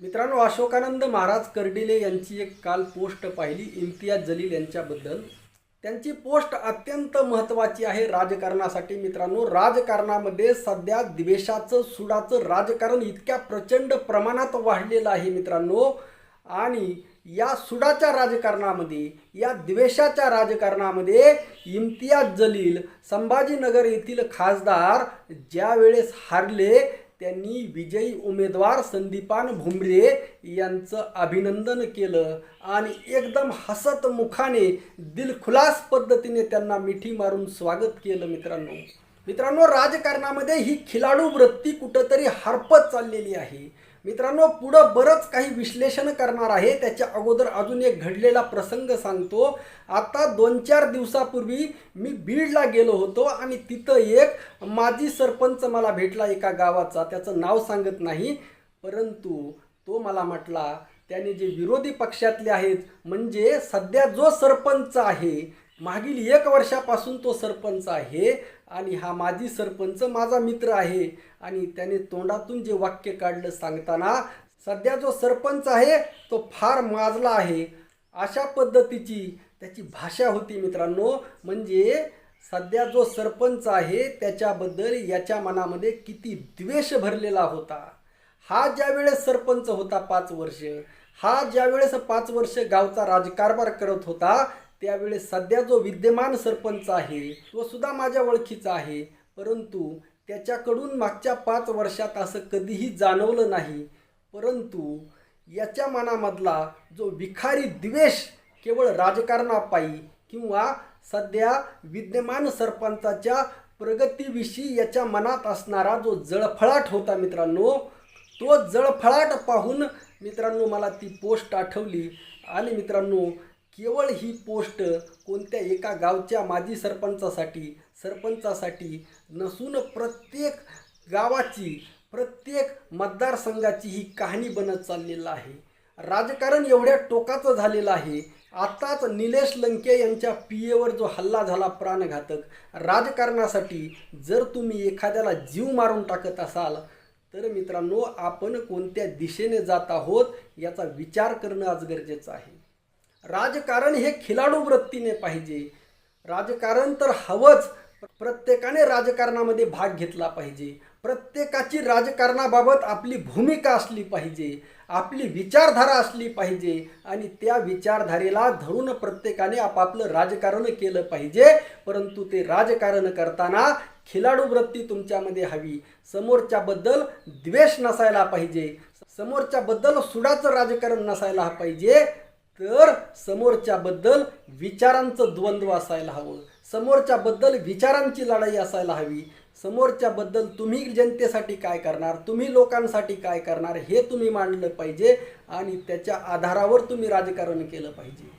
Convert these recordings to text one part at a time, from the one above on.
मित्रांनो अशोकानंद महाराज कर्डिले यांची एक काल पोस्ट पाहिली इम्तियाज जलील यांच्याबद्दल. त्यांची पोस्ट अत्यंत महत्त्वाची आहे राजकारणासाठी मित्रांनो. राजकारणामध्ये सध्या द्वेषाचं सुडाचं राजकारण इतक्या प्रचंड प्रमाणात वाढलेलं आहे मित्रांनो. आणि या सुडाच्या राजकारणामध्ये या द्वेषाच्या राजकारणामध्ये इम्तियाज जलील संभाजीनगर येथील खासदार ज्यावेळेस हारले त्यांनी विजयी उमेदवार संदीपान भुमरे यांचं अभिनंदन केलं आणि एकदम हसत मुखाने दिलखुलास पद्धतीने त्यांना मिठी मारून स्वागत केलं मित्रांनो. मित्रांनो राजकारणामध्ये ही खिलाडू वृत्ती कुठंतरी हरपत चाललेली आहे. मित्रांनो पुढं बरंच काही विश्लेषण करणार आहे. त्याच्या अगोदर अजून एक घडलेला प्रसंग सांगतो. आता दोन चार दिवसापूर्वी मी बीडला गेलो होतो आणि तिथं एक माजी सरपंच मला भेटला एका गावाचा. त्याचं नाव सांगत नाही परंतु तो मला म्हटला त्याने जे विरोधी पक्षातले आहेत म्हणजे सध्या जो सरपंच आहे मागील एक वर्षापासून तो सरपंच आहे आणि हा माजी सरपंच माझा मित्र आहे. आणि त्याने तोंडातून जे वाक्य काढलं सांगताना सध्या जो सरपंच आहे तो फार माजला आहे. अशा पद्धतीची त्याची भाषा होती मित्रांनो. म्हणजे सध्या जो सरपंच आहे त्याच्याबद्दल याच्या मनामध्ये किती द्वेष भरलेला होता. हा ज्यावेळेस सरपंच होता पाच वर्ष हा ज्यावेळेस पाच वर्ष गावचा राजकारभार करत होता त्यावेळेस सध्या जो विद्यमान सरपंच आहे तो सुद्धा माझ्या ओळखीचा आहे. परंतु त्याच्याकडून मागच्या पाच वर्षात असं कधीही जाणवलं नाही. परंतु याच्या मनामधला जो विखारी द्वेष केवळ राजकारणापायी किंवा सध्या विद्यमान सरपंचाच्या प्रगतीविषयी याच्या मनात असणारा जो जळफळाट होता मित्रांनो तो जळफळाट पाहून मित्रांनो मला ती पोस्ट आठवली. आणि मित्रांनो केवळ ही पोस्ट कोणत्या एका गावच्या माजी सरपंचासाठी सरपंचासाठी नसून प्रत्येक गावाची प्रत्येक मतदारसंघाची ही कहाणी बनत चाललेलं आहे. राजकारण एवढ्या टोकाचं झालेलं आहे. आताच निलेश लंके यांच्या पी एवर जो हल्ला झाला प्राणघातक राजकारणासाठी जर तुम्ही एखाद्याला जीव मारून टाकत असाल तर मित्रांनो आपण कोणत्या दिशेने जात आहोत याचा विचार करणं आज गरजेचं आहे. राजकारण हे खिलाडू वृत्तीने पाहिजे. राजकारण तर हवंच. प्रत्येकाने राजकारणामध्ये भाग घेतला पाहिजे. प्रत्येकाची राजकारणाबाबत आपली भूमिका असली पाहिजे. आपली विचारधारा असली पाहिजे. आणि त्या विचारधारेला धरून प्रत्येकाने आपापलं राजकारण केलं पाहिजे. परंतु ते राजकारण करताना खिलाडू वृत्ती तुमच्यामध्ये हवी. समोरच्याबद्दल द्वेष नसायला पाहिजे. समोरच्याबद्दल सुडाचं राजकारण नसायला पाहिजे. तर समोरच्याबद्दल विचारांचं द्वंद्व असायला हवं. समोरच्याबद्दल विचारांची लढाई असायला हवी. समोरच्याबद्दल तुम्ही जनतेसाठी काय करणार तुम्ही लोकांसाठी काय करणार हे तुम्ही मांडलं पाहिजे आणि त्याच्या आधारावर तुम्ही राजकारण केलं पाहिजे.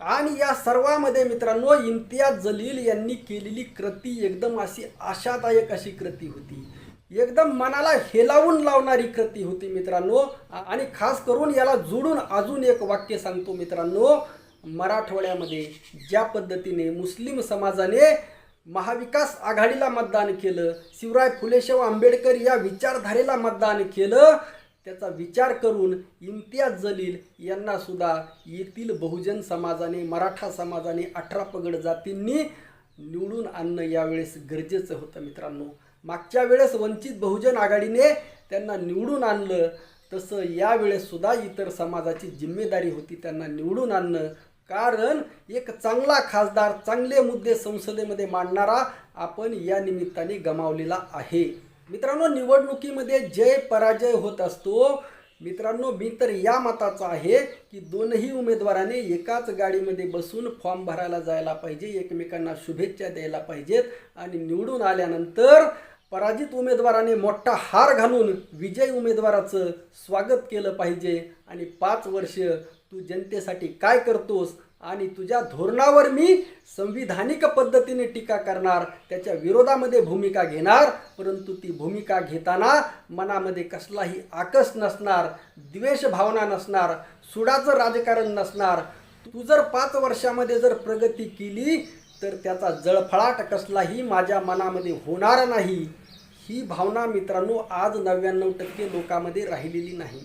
आणि या सर्वामध्ये मित्रांनो इम्तियाज जलील यांनी केलेली कृती एकदम अशी आशादायक अशी कृती होती. एकदम मनाला हेलावून लावणारी कृती होती मित्रांनो. आणि खास करून याला जोडून अजून एक वाक्य सांगतो मित्रांनो. मराठवाड्यामध्ये ज्या पद्धतीने मुस्लिम समाजाने महाविकास आघाडीला मतदान केलं शिवराय फुलेशाह आंबेडकर या विचारधारेला मतदान केलं त्याचा विचार करून इम्तियाज जलील यांना सुद्धा येथील बहुजन समाजाने मराठा समाजाने अठरा पगड जातींनी निवडून आणणं यावेळेस गरजेचं होतं मित्रांनो. मागच्या वेळेस वंचित बहुजन आघाडीने त्यांना निवडून आणलं तसं यावेळेस सुद्धा इतर समाजाची जिम्मेदारी होती त्यांना निवडून आणणं. कारण एक चांगला खासदार चांगले मुद्दे संसदेमध्ये मांडणारा आपण या निमित्ताने गमावलेला आहे. मित्रांनो निवडणुकीमध्ये जय पराजय होत असतो मित्रांनो मी तर या मताचा आहे की दोनही उमेदवारांनी एकाच गाडीमध्ये बसून फॉर्म भरायला जायला पाहिजे एकमेकांना शुभेच्छा द्यायला पाहिजेत आणि निवडून आल्यानंतर पराजित उमेदवाराने मोठा हार घालून विजयी उमेदवाराचं स्वागत केलं पाहिजे. आणि पाच वर्ष तू जनतेसाठी काय करतोस? आणि तुझ्या धोरणावर मी संविधानिक पद्धतीने टीका करणार त्याच्या विरोधामध्ये भूमिका घेणार परंतु ती भूमिका घेताना मनामध्ये कसलाही आकस नसणार द्वेष भावना नसणार सुडाचं राजकारण नसणार. तू जर पाच वर्षामध्ये जर प्रगती केली तर त्याचा जळफळाट कसलाही माझ्या मनामध्ये होणार नाही. ही भावना मित्रांनो आज नव्याण्णव टक्के लोकांमध्ये राहिलेली नाही.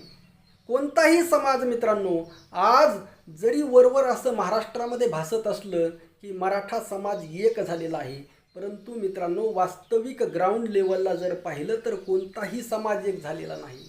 कोणताही समाज मित्रांनो आज जरी वरवर असं महाराष्ट्रामध्ये भासत असलं की मराठा समाज एक झालेला आहे परंतु मित्रांनो वास्तविक ग्राउंड लेवलला जर पाहिलं तर कोणताही समाज एक झालेला नाही.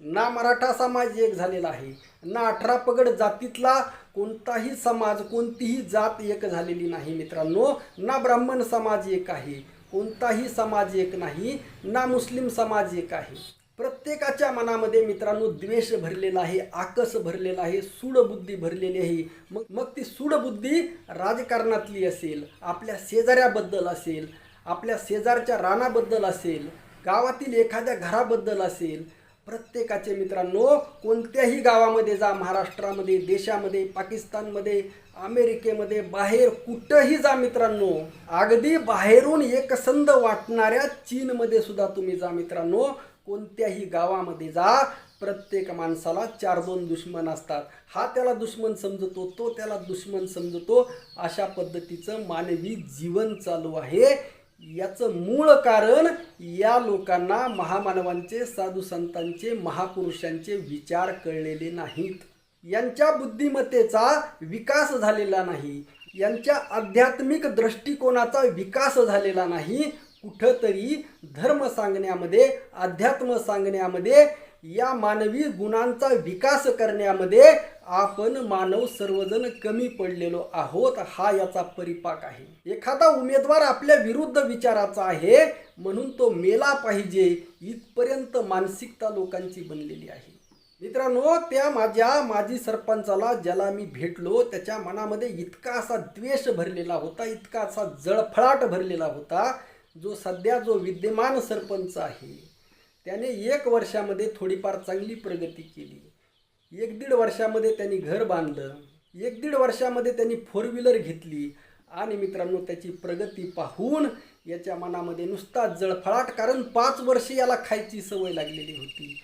ना मराठा समाज एक झालेला आहे ना अठरा पगड जातीतला कोणताही समाज कोणतीही जात एक झालेली नाही मित्रांनो ना ब्राह्मण समाज एक आहे. कोणताही समाज एक नाही ना मुस्लिम समाज एक आहे. प्रत्येकाच्या मनामध्ये मित्रांनो द्वेष भरलेला आहे आकस भरलेला आहे सूडबुद्धी भरलेली आहे. मग मग ती सूडबुद्धी राजकारणातली असेल आपल्या शेजाऱ्याबद्दल असेल आपल्या शेजारच्या रानाबद्दल असेल गावातील एखाद्या घराबद्दल असेल प्रत्येकाचे मित्रांनो कोणत्याही गावामध्ये जा महाराष्ट्रामध्ये देशामध्ये पाकिस्तानमध्ये अमेरिकेमध्ये बाहेर कुठंही जा मित्रांनो अगदी बाहेरून एकसंध वाटणाऱ्या चीनमध्ये सुद्धा तुम्ही जा मित्रांनो. कोणत्याही गावामध्ये जा प्रत्येक माणसाला चार दोन दुश्मन असतात. हा त्याला दुश्मन समजतो तो त्याला दुश्मन समजतो. अशा पद्धतीचं मानवी जीवन चालू आहे. याचं मूळ कारण या लोकांना महामानवांचे साधू संतांचे महापुरुषांचे विचार कळलेले नाहीत. यांच्या बुद्धिमत्तेचा विकास झालेला नाही. यांच्या आध्यात्मिक दृष्टिकोनाचा विकास झालेला नाही. कुठंतरी धर्म सांगण्यामध्ये अध्यात्म सांगण्यामध्ये या मानवी गुणांचा विकास करण्यामध्ये आपण मानव सर्वजण कमी पडलेलो आहोत हा याचा परिपाक आहे. एखादा उमेदवार आपल्या विरुद्ध विचाराचा आहे म्हणून तो मेला पाहिजे इथपर्यंत मानसिकता लोकांची बनलेली आहे. मित्रांनो त्या माझ्या माजी सरपंचाला ज्याला मी भेटलो त्याच्या मनामध्ये इतका असा द्वेष भरलेला होता इतका असा जळफळाट भरलेला होता जो सध्या जो विद्यमान सरपंच आहे त्याने एक वर्षामध्ये थोडीफार चांगली प्रगती केली. एक दीड वर्षामध्ये त्यांनी घर बांधलं एक दीड वर्षामध्ये त्यांनी फोर व्हीलर घेतली आणि मित्रांनो त्याची प्रगती पाहून याच्या मनामध्ये नुसता जळफळाट कारण पाच वर्ष याला खायची सवय लागलेली होती.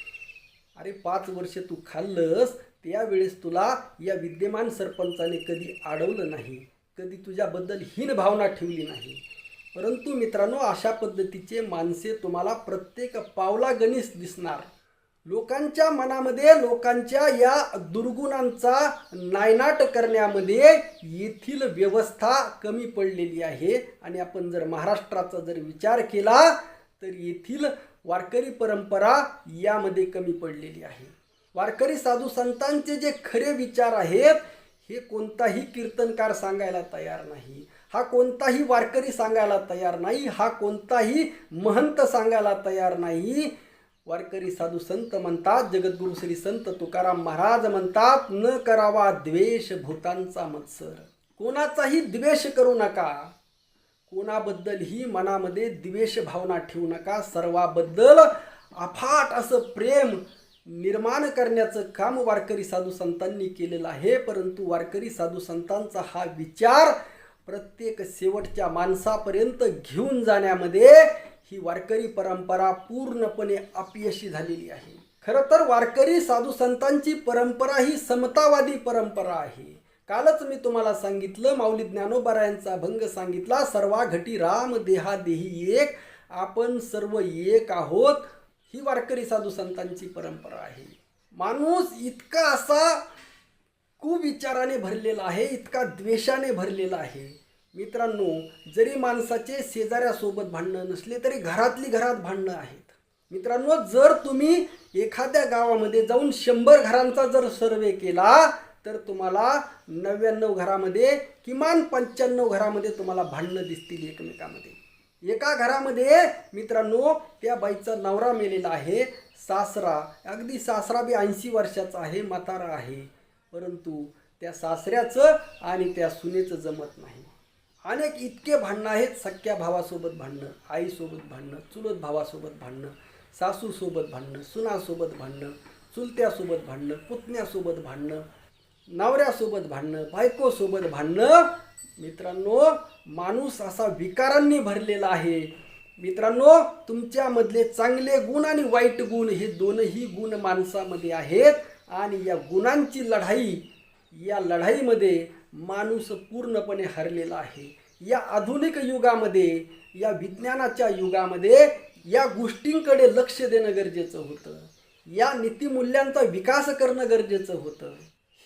अरे पाच वर्ष तू खाल्लंस त्यावेळेस तुला या विद्यमान सरपंचाने कधी अडवलं नाही कधी तुझ्याबद्दल हीन भावना ठेवली नाही. परंतु मित्रांनो अशा पद्धतीचे माणसे तुम्हाला प्रत्येक पावलागणीस दिसणार. लोकांच्या मनामध्ये लोकांच्या या दुर्गुणांचा नायनाट करण्यामध्ये येथील व्यवस्था कमी पडलेली आहे. आणि आपण जर महाराष्ट्राचा जर विचार केला तर येथील वारकरी परंपरा यामध्ये कमी पडलेली आहे. वारकरी साधू संतांचे जे खरे विचार आहेत हे कोणताही कीर्तनकार सांगायला तयार नाही. हा कोणताही वारकरी सांगायला तयार नाही. हा कोणताही महंत सांगायला तयार नाही. वारकरी साधू संत म्हणतात जगद्गुरु श्री संत तुकाराम महाराज म्हणतात न करावा द्वेष भूतांचा मत्सर. कोणाचाही द्वेष करू नका. कोणाबद्दलही मनामध्ये द्वेष भावना ठेवू नका. सर्वाबद्दल अफाट असं प्रेम निर्माण करण्याचं काम वारकरी साधू संतांनी केलेलं आहे. परंतु वारकरी साधू संतांचा हा विचार प्रत्येक शेवटच्या माणसापर्यंत घेऊन जाण्यामध्ये ही वारकरी परंपरा पूर्णपणे अपयशी झालेली आहे. खरं तर वारकरी साधू संतांची परंपरा ही समतावादी परंपरा आहे. कालच मी तुम्हाला सांगितलं माऊली ज्ञानोबरायांचा भंग सांगितला सर्वा घटी राम देहा देही एक आपण सर्व एक आहोत. ही वारकरी साधू संतांची परंपरा आहे. माणूस इतका असा कुविचाराने भरलेला आहे इतका द्वेषाने भरलेला आहे. मित्रांनो जरी माणसाचे शेजाऱ्यासोबत भांडणं नसले तरी घरातली घरात भांडणं आहेत. मित्रांनो जर तुम्ही एखाद्या गावामध्ये जाऊन शंभर घरांचा जर सर्वे केला तर तुम्हाला नव्याण्णव घरामध्ये किमान पंच्याण्णव घरामध्ये तुम्हाला भांडणं दिसतील एकमेकामध्ये. एका घरामध्ये मित्रांनो त्या बाईचा नवरा मेलेला आहे सासरा. अगदी सासरा बी ऐंशी वर्षाचा आहे म्हातारा आहे. परंतु त्या सासऱ्याचं आणि त्या सुनेचं जमत नाही. अनेक इतके भांडणं आहेत सख्या भावासोबत भांडणं आईसोबत भांडणं चुलत भावासोबत भांडणं सासूसोबत भांडणं सुनासोबत भांडणं चुलत्यासोबत भांडणं पुतण्यासोबत भांडणं नवऱ्यासोबत भांडणं बायकोसोबत भांडणं. मित्रांनो माणूस असा विकारांनी भरलेला आहे. मित्रांनो तुमच्यामधले चांगले गुण आणि वाईट गुण हे दोनही गुण माणसामध्ये आहेत आणि या गुणांची लढाई या लढाईमध्ये माणूस पूर्णपणे हरलेला आहे. या आधुनिक युगामध्ये या विज्ञानाच्या युगामध्ये या गोष्टींकडे लक्ष देणं गरजेचं होतं. या नीतिमूल्यांचा विकास करणं गरजेचं होतं.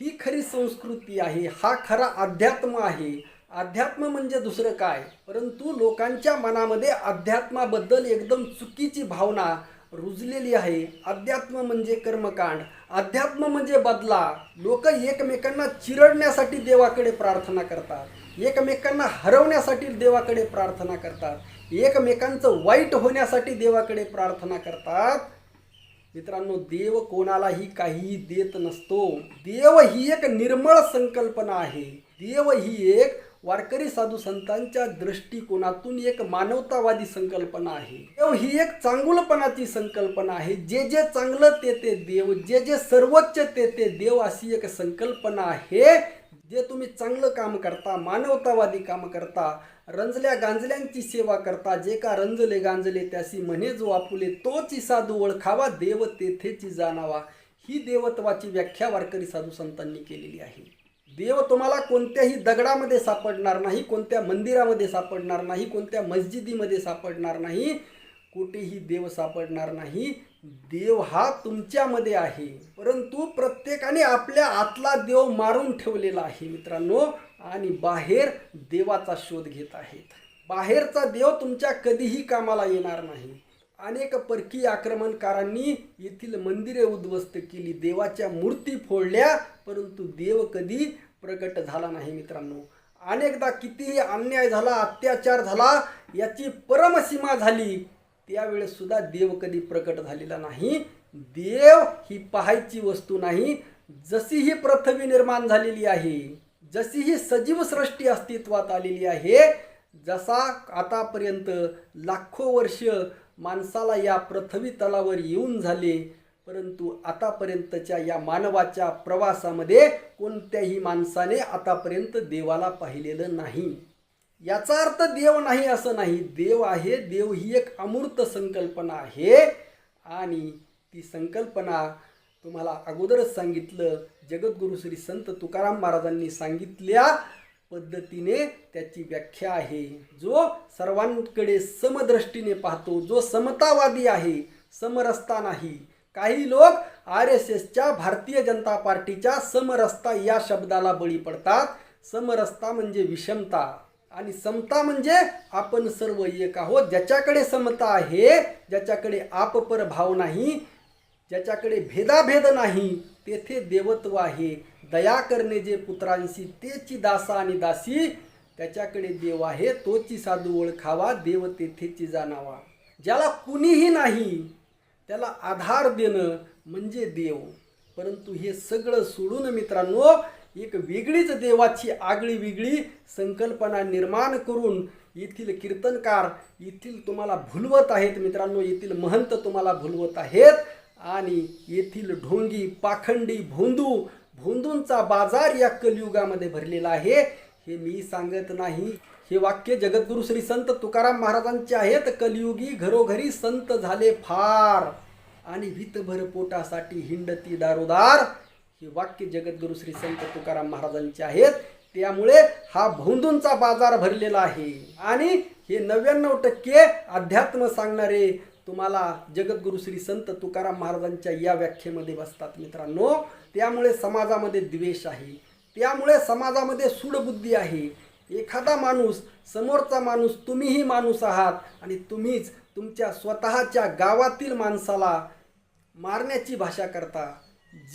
ही खरी संस्कृती आहे हा खरा अध्यात्म आहे. अध्यात्म म्हणजे दुसरं काय? परंतु लोकांच्या मनामध्ये अध्यात्माबद्दल एकदम चुकीची भावना रुजलेली आहे. अध्यात्म म्हणजे कर्मकांड. अध्यात्म म्हणजे बदला. लोक एकमेकांना चिरडण्यासाठी देवाकडे प्रार्थना करतात. एकमेकांना हरवण्यासाठी देवाकडे प्रार्थना करतात. एकमेकांचं वाईट होण्यासाठी देवाकडे प्रार्थना करतात. मित्रांनो देव कोणालाही काहीही देत नसतो. देव ही एक निर्मळ संकल्पना आहे. देव ही एक वारकरी साधू संतांच्या दृष्टिकोनातून एक मानवतावादी संकल्पना आहे. देव ही एक चांगुलपणाची संकल्पना आहे. जे जे चांगलं ते ते देव जे जे सर्वोच्च ते ते देव अशी एक संकल्पना आहे. जे तुम्ही चांगलं काम करता मानवतावादी काम करता रंजल्या गांजल्यांची सेवा करता जे का रंजले गांजले त्याशी म्हणे जो आपुले तोच साधू ओळखावा देव तेथेची जाणावा. ही देवत्वाची व्याख्या वारकरी साधू संतांनी केलेली आहे. देव तुम्हाला कोणत्याही दगडामध्ये सापडणार नाही कोणत्या मंदिरामध्ये सापडणार नाही कोणत्या मस्जिदीमध्ये सापडणार नाही कुठेही देव सापडणार नाही. देव हा तुमच्यामध्ये आहे. परंतु प्रत्येकाने आपल्या आतला देव मारून ठेवलेला आहे मित्रांनो. आणि बाहेर देवाचा शोध घेत आहेत. बाहेरचा देव तुमच्या कधीही कामाला येणार नाही. अनेक परकीय आक्रमणकारांनी येथील मंदिरे उद्ध्वस्त केली देवाच्या मूर्ती फोडल्या परंतु देव कधी प्रगट झाला नाही मित्रांनो. अनेकदा कितीही अन्याय झाला अत्याचार झाला याची परमसीमा झाली त्यावेळेस सुद्धा देव कधी प्रकट झालेला नाही. देव ही पाहायची वस्तू नाही. जशी ही पृथ्वी निर्माण झालेली आहे जशी ही सजीव सृष्टी अस्तित्वात आलेली आहे जसा आतापर्यंत लाखो वर्ष माणसाला या पृथ्वी तलावर येऊन झाले परंतु आतापर्यंतच्या या मानवाच्या प्रवासामध्ये कोणत्याही माणसाने आतापर्यंत देवाला पाहिलेलं नाही. याचा अर्थ देव नाही असं नाही. देव आहे देव ही एक अमूर्त संकल्पना आहे. आणि ती संकल्पना तुम्हाला अगोदरच सांगितलं जगद्गुरु श्री संत तुकाराम महाराजांनी सांगितल्या पद्धतीने त्याची व्याख्या आहे. जो सर्वांकडे समदृष्टीने पाहतो जो समतावादी आहे समरस्ता नाही काही लोक आर एस एसच्या भारतीय जनता पार्टीच्या समरस्ता या शब्दाला बळी पडतात. समरस्ता म्हणजे विषमता आणि समता म्हणजे आपण सर्व एक आहोत. ज्याच्याकडे समता आहे ज्याच्याकडे आपपर भाव नाही ज्याच्याकडे भेदाभेद नाही तेथे देवत्व आहे. दया करणे जे पुत्रांशी तेची दासा आणि दासी त्याच्याकडे देव आहे तोची साधू ओळखावा देव तेथेची जाणावा. ज्याला कुणीही नाही त्याला आधार देणं म्हणजे देव. परंतु हे सगळं सोडून मित्रांनो एक वेगळीच देवाची आगळी वेगळी संकल्पना निर्माण करून येथील कीर्तनकार येथील तुम्हाला भुलवत आहेत मित्रांनो येथील महंत तुम्हाला भुलवत आहेत. आणि येथील ढोंगी पाखंडी भोंदू भोंदूंचा बाजार या कलियुगामध्ये भरलेला आहे. हे मी सांगत नाही. हे वाक्य जगद्गुरु श्री संत तुकाराम महाराजांचे आहेत कलियुगी घरोघरी संत झाले फार. आणि भीतभर पोटासाठी हिंडती दारोदार. हे वाक्य जगद्गुरु श्री संत तुकाराम महाराजांचे आहेत त्यामुळे हा भोंदूंचा बाजार भरलेला आहे. आणि हे नव्याण्णव टक्के अध्यात्म सांगणारे तुम्हाला जगद्गुरु श्री संत तुकाराम महाराजांच्या या व्याख्येमध्ये बसतात मित्रांनो. त्यामुळे समाजामध्ये द्वेष आहे. त्यामुळे समाजामध्ये सूडबुद्धी आहे. एखादा माणूस समोरचा माणूस तुम्हीही माणूस आहात आणि तुम्हीच तुमच्या स्वतःच्या गावातील माणसाला मारण्याची भाषा करता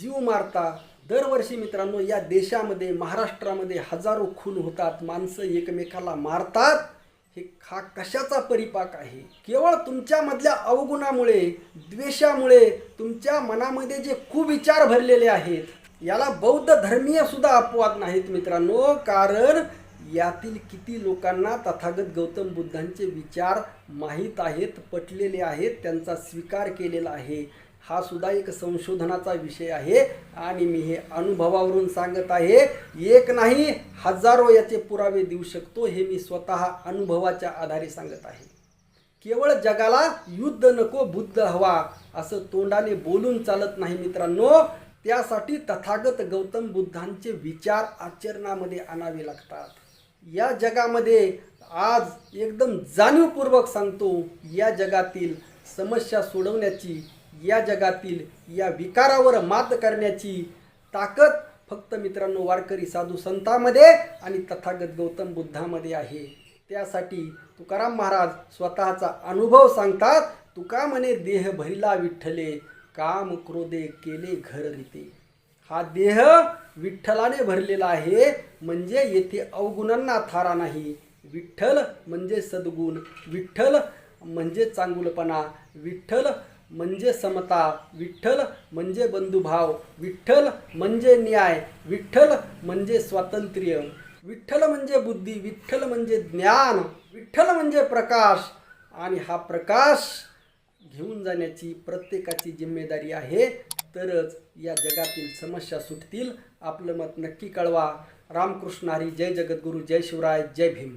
जीव मारता. दरवर्षी मित्रांनो या देशामध्ये महाराष्ट्रामध्ये हजारो खून होतात माणसं एकमेकाला मारतात. हे हा कशाचा परिपाक आहे? केवळ तुमच्यामधल्या अवगुणामुळे द्वेषामुळे तुमच्या मनामध्ये जे कुविचार भरलेले आहेत याला बौद्ध धर्मीय सुद्धा अपवाद नाहीत मित्रांनो. कारण यातील किती लोकांना तथागत गौतम बुद्धांचे विचार माहीत आहेत पटलेले आहेत त्यांचा स्वीकार केलेला आहे? हा सुद्धा एक संशोधनाचा विषय आहे आणि मी हे अनुभवावरून सांगत आहे. एक नाही हजारो याचे पुरावे देऊ शकतो हे मी स्वतः अनुभवाच्या आधारे सांगत आहे. केवळ जगाला युद्ध नको बुद्ध हवा असं तोंडाने बोलून चालत नाही मित्रांनो. त्यासाठी तथागत गौतम बुद्धांचे विचार आचरणामध्ये आणावे लागतात. या जगामध्ये आज एकदम जाणीवपूर्वक सांगतो या जगातील समस्या सोडवण्याची या जगातील या विकारावर मात करण्याची ताकद फक्त मित्रांनो वारकरी साधू संतामध्ये आणि तथागत गौतम बुद्धामध्ये आहे. त्यासाठी तुकाराम महाराज स्वतःचा अनुभव सांगतात तुका म्हणे देह भरिला विठ्ठले काम क्रोधे केले घर रिते. हा देह विठ्ठलाने भरलेला आहे म्हणजे येथे अवगुणांना थारा नाही. विठ्ठल म्हणजे सद्गुण विठ्ठल म्हणजे चांगुलपणा विठ्ठल म्हणजे समता विठ्ठल म्हणजे बंधुभाव विठ्ठल म्हणजे न्याय विठ्ठल म्हणजे स्वातंत्र्य विठ्ठल म्हणजे बुद्धी विठ्ठल म्हणजे ज्ञान विठ्ठल म्हणजे प्रकाश आणि हा प्रकाश घेऊन जाण्याची प्रत्येकाची जिम्मेदारी आहे तरच या जगातील समस्या सुटतील. आपलं मत नक्की कळवा. रामकृष्ण हरी जय जगद्गुरू जय शिवराय जय भीम.